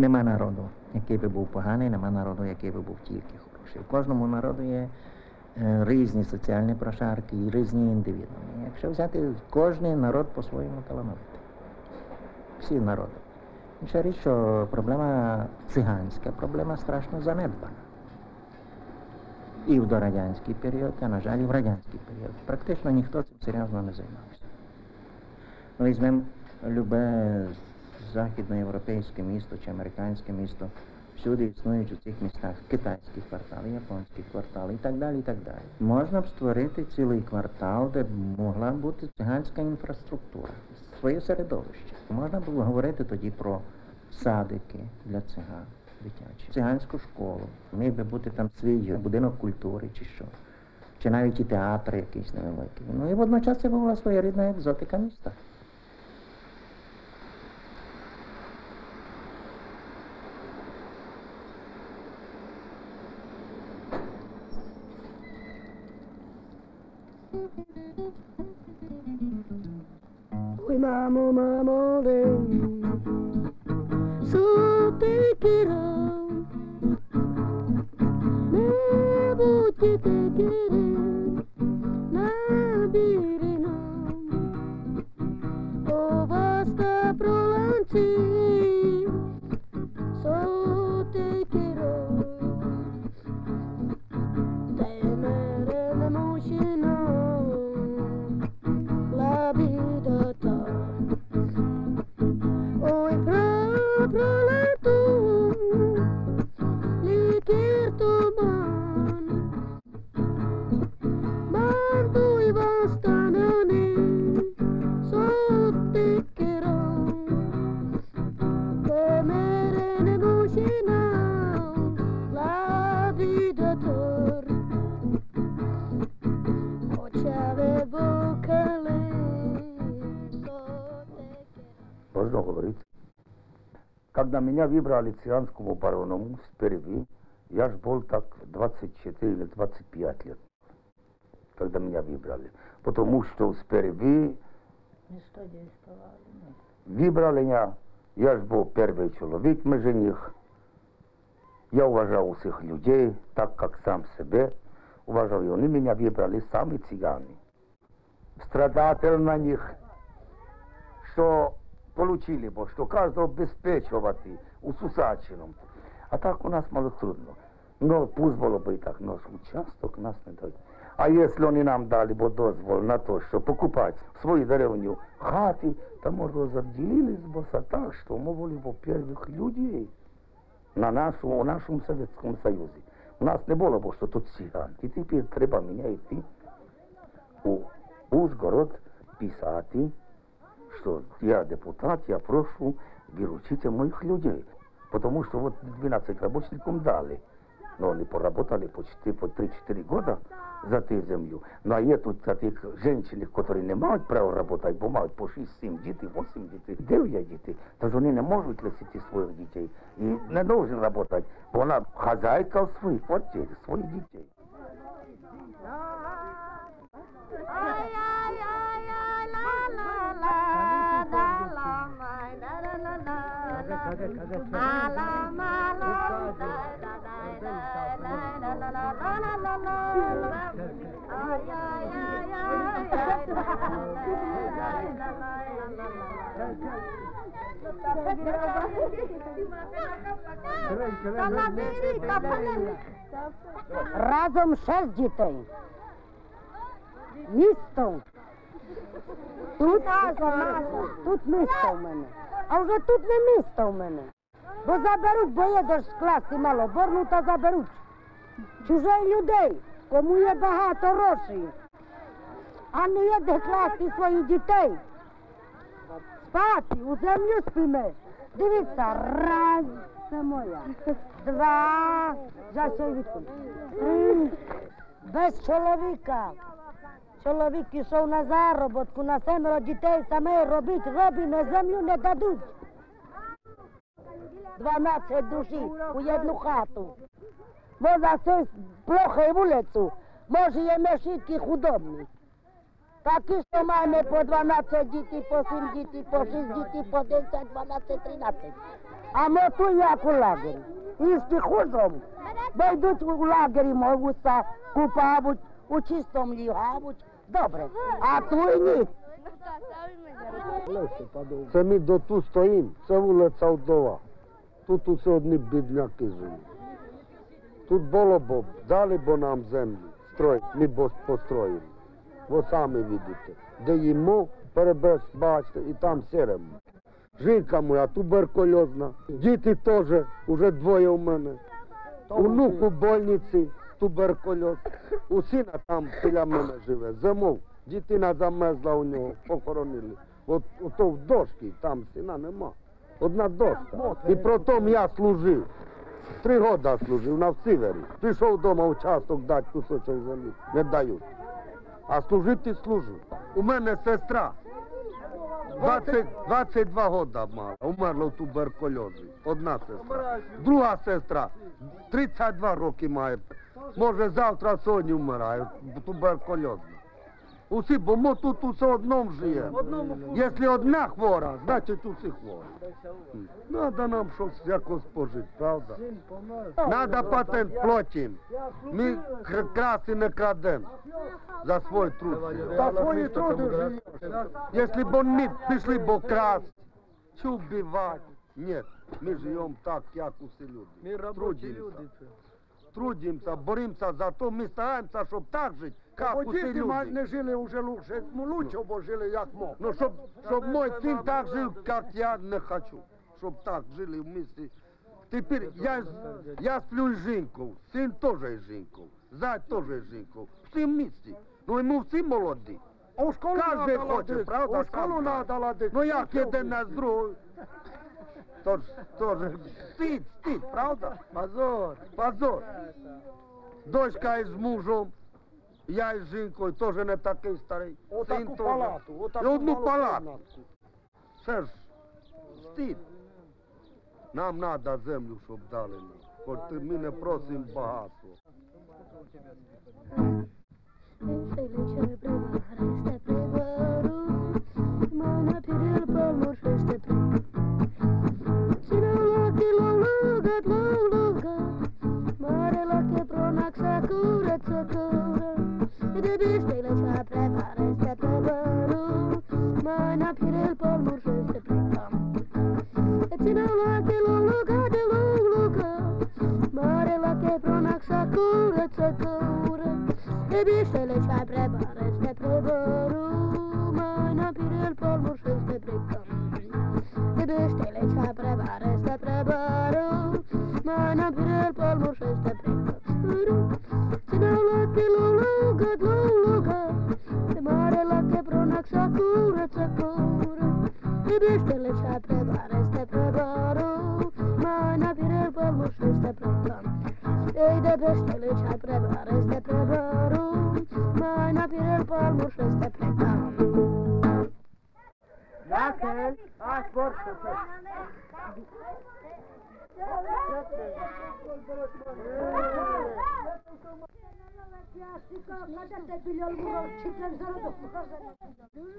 Нема народу, який би був поганий, нема народу, який би був тільки хороший. У кожному народу є е, різні соціальні прошарки і різні індивідууми. Якщо взяти кожен народ по-своєму талановитий. Всі народи. Інша річ, що проблема циганська, проблема страшно занедбана. І в дорадянський період, а на жаль, і в радянський період. Практично ніхто цим серйозно не займався. Ну, візьмемо любе західноєвропейське місто чи американське місто. Всюди існують у цих містах китайські квартали, японські квартали і так далі. і так далі. Можна б створити цілий квартал, де б могла бути циганська інфраструктура, своє середовище. Можна було говорити тоді про садики для циган дитячі, циганську школу. Міг би бути там свій будинок культури чи що. Чи навіть і театр якийсь невеликий. Ну і водночас це була своєрідна екзотика міста. Oui, maman, maman, so son. Когда меня выбрали цыганскому бароному с Переви, я ж был так 24 или 25 лет, когда меня выбрали. Потому что с Переви выбрали меня, я ж был первый человек между них. Я уважал всех людей, так как сам себе уважал. И они меня выбрали сами цыгане. Страдатель на них, що получили бо, що кожного обезпечувати у Сусачином. А так у нас мало трудно. Ну, пусть було би і так, но участок нас не дають. А якщо вони нам дали бо дозвол на те, що покупати в свою деревню хати, то ми розоділились бо за так, що ми були бо перших людей на нашому, у нашому Совєтському Союзі. У нас не було бо, що тут циган. І тепер треба мені йти у Ужгород писати, что я депутат, я прошу, выручите моих людей. Потому что вот 12 рабочникам дали. Но они поработали почти по 3-4 года за эту землю. Ну а є тут таких женщин, которые не мають права работать, бо мають по 6-7 дітей, 8 дітей, 9 дітей. Тож вони не можуть лишити своїх дітей. І не должен работать, бо вона хазяйка в своїй квартирі, своїх дітей. Ay, Разом шесть дітей. Місто. Тут, тут місто в мене. А вже тут не місто в мене. Бо заберуть, бо є де ж скласти малоборну, та заберуть. Чужих людей, кому є багато грошей. А не є де класти своїх дітей. Спати, у землю спимо. Дивіться, раз, це моя. Два, за що. Три, без чоловіка. Чоловік пішов на заробітку, на семеро дітей саме робить, робить, на землю не дадуть. Дванадцять душі у одну хату. Можна все плохо вулицю, може є мешітки худобні. Такі, що маємо по 12 дітей, по 7 дітей, по 6 дітей, по 10, 12, 13. А ми tu як у лагері. Істи хужом. Бо йдуть у лагері, мовуться, купавуть, у чистому лігавуть. Добре. А ту ні. Це ми до тут стоїмо, це вулиця Вдова. Тут усе одні бідняки живуть. Тут було б, дали б нам землю, строй, ми б построїли. Ви самі видите. Де їмо, перебеж, бачите, і там сіремо. Жінка моя туберкульозна, діти теж, уже двоє у мене. Онук у больниці, туберкульоз. У сина там біля мене живе. Зимов, дитина замерзла у нього, похоронили. От ото в дошці, там сина нема. Одна дошка. І протом я служив. Три роки служив на севері. Пішов вдома участок дати кусочок землі. Не дають. А служити служу. У мене сестра. 20, 22 года мала, умерла в туберкульозі. Одна сестра. Друга сестра 32 роки має. Може завтра сьогодні вмирає, туберкульозна. Усі, бо ми тут усе одному живемо. Якщо одна хвора, значить усі хворі. Надо нам щось якось пожити, правда? Надо патент платим. Ми кр- краси не крадемо. За свій труд. За свої труди живеш. Если бы они пришли бы красть, что убивать? Нет, мы живем так, как все люди. Ми робочі люди. Трудимся, трудимся, боремся за то, мы стараемся, чтобы так жить, как Бо все діти ма- люди. не жили вже лучше, ну лучше, бо жили як мог. Ну, чтоб, чтоб мой сын так жил, как я не хочу. Чтоб так жили вместе. Теперь я, я сплю с жінкою, сын тоже с жінкою, зять тоже с жінкою. Всі вместе. Ну, і ми всі молоді. А у школу Кожен надо хоче, ладити, правда, У школу сам надо ладити. Ну як один на другой? Тож, тож, стид, стид, правда? Позор, позор. Дочка із мужем, я із жінкою, теж не такий старий. Син Отаку теж. палату, І отаку одну малу палату. кімнатку. Це ж стид. Нам треба землю, щоб дали нам. Хоч ми не просимо багатство. Prevareste prevaru, mana piril palmurfeste pre. Sinä Lugat, lugat, mărele che pronac să curăță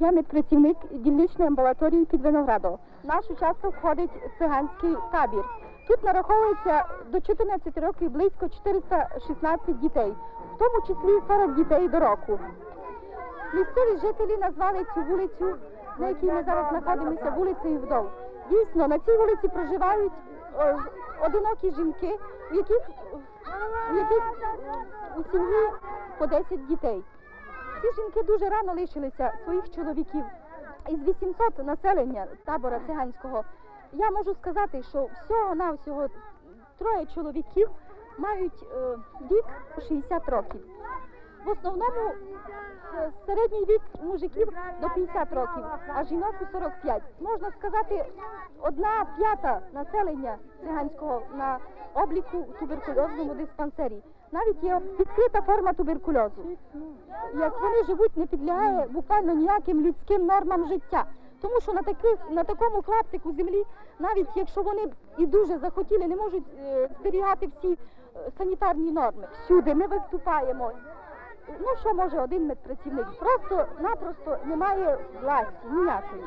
Я медпрацівник дільничної амбулаторії під Виноградом. Наш участок входить циганський табір. Тут нараховується до 14 років близько 416 дітей, в тому числі 40 дітей до року. Місцеві жителі назвали цю вулицю, на якій ми зараз знаходимося, вулицею Вдов. Дійсно, на цій вулиці проживають е, одинокі жінки, у яких, у яких у сім'ї по 10 дітей. Ці жінки дуже рано лишилися своїх чоловіків. Із 800 населення табора циганського я можу сказати, що всього навсього троє чоловіків мають е, вік 60 років. В основному е, середній вік мужиків до 50 років, а жінок у 45. Можна сказати, одна п'ята населення циганського на обліку туберкульозному диспансері. Навіть є відкрита форма туберкульозу. Як вони живуть, не підлягає буквально ніяким людським нормам життя. Тому що на таких на такому клаптику землі, навіть якщо вони і дуже захотіли, не можуть е, зберігати всі е, санітарні норми. Всюди ми виступаємо ну що може один медпрацівник? Просто-напросто немає власті ніякої.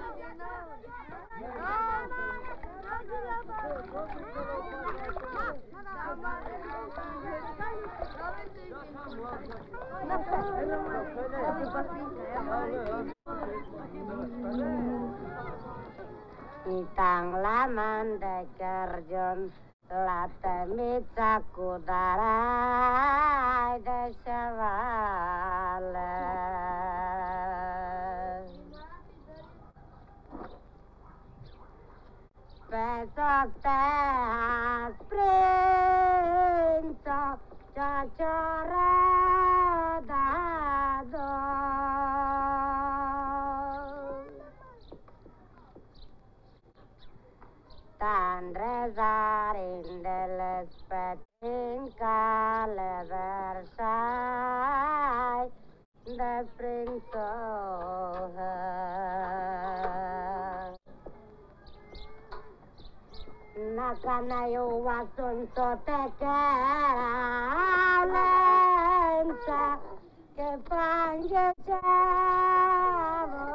Itang laman de Lata mi tako da rajde se vale. Pesok te. Sandrazarindeles Petinka Leversai, versai de of her. Nakana yo wasun so tekera lensa ke pange chavo.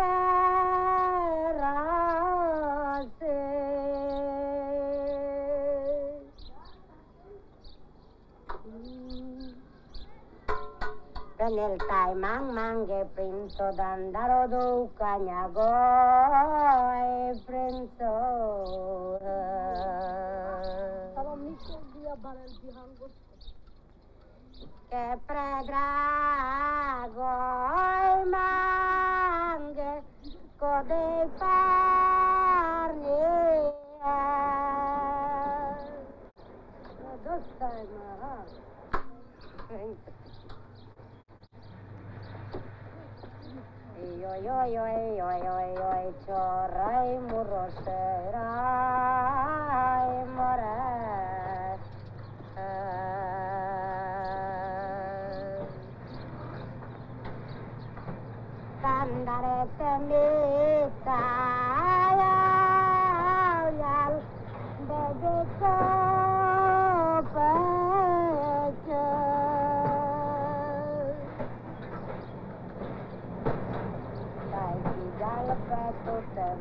nel nyeltai mang mange princo dan darodo kanyagoy princo che predrago oi, oi, oi, oi, oi, txorrai murrosera, imore. Zandareten bitzak.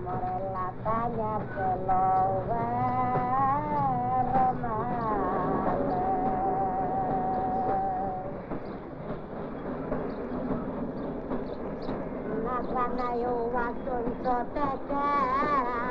como en la caña que lo ve romales. La cana y un asunto te queda.